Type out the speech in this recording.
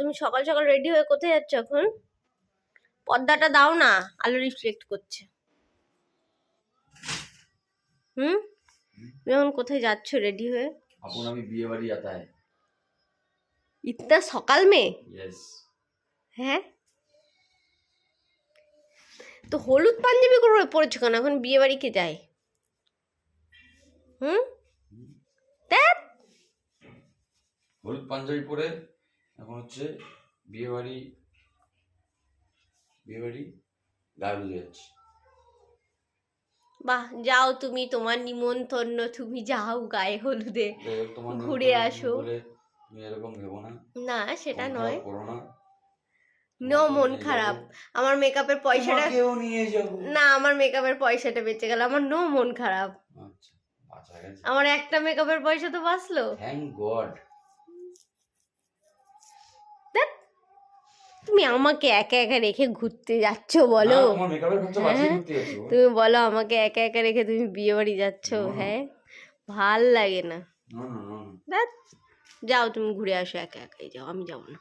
তুমি সকাল সকাল রেডি হয়ে কোথায় যাচ্ছ এখন? পর্দাটা দাও না আলো রিফ্লেক্ট করছে। হুম? তুমি এখন কোথায় যাচ্ছ রেডি হয়ে? আপন আমি বিয়ে বাড়ি যাতা হ্যায় সকাল মে? यस হ্যাঁ? তো হলুদ পাঞ্জাবি করে পড়েছো কেন? এখন বিয়ে বাড়ি কে যায়? হুম? হলুদ পাঞ্জাবি পরে এখন হচ্ছে বিয়ে বাড়ি বিয়ে বাড়ি গায়ে যাচ্ছে। বাহ যাও তুমি তোমার নিমন্ত্রণ তুমি যাও গায়ে হলুদে। ঘুরে আসো। এরকম ভেবো না। না সেটা নয়। না। মন খারাপ। আমার মেকআপের পয়সাটা তোমাকেও নিয়ে যাব। না আমার মেকআপের পয়সাটা বেঁচে গেল। আমার নো মন খারাপ। আচ্ছা আমার একটা মেকআপের পয়সা তো বাঁচলো। থ্যাংক গড তুমি আমাকে একা একা রেখে ঘুরতে যাচ্ছ বলো। হ্যাঁ? তুমি বলো আমাকে একা একা রেখে তুমি বিয়ে বাড়ি যাচ্ছ। হ্যাঁ? ভালো লাগে না। যাও তুমি ঘুরে আসো একা একাই যাও আমি যাব না।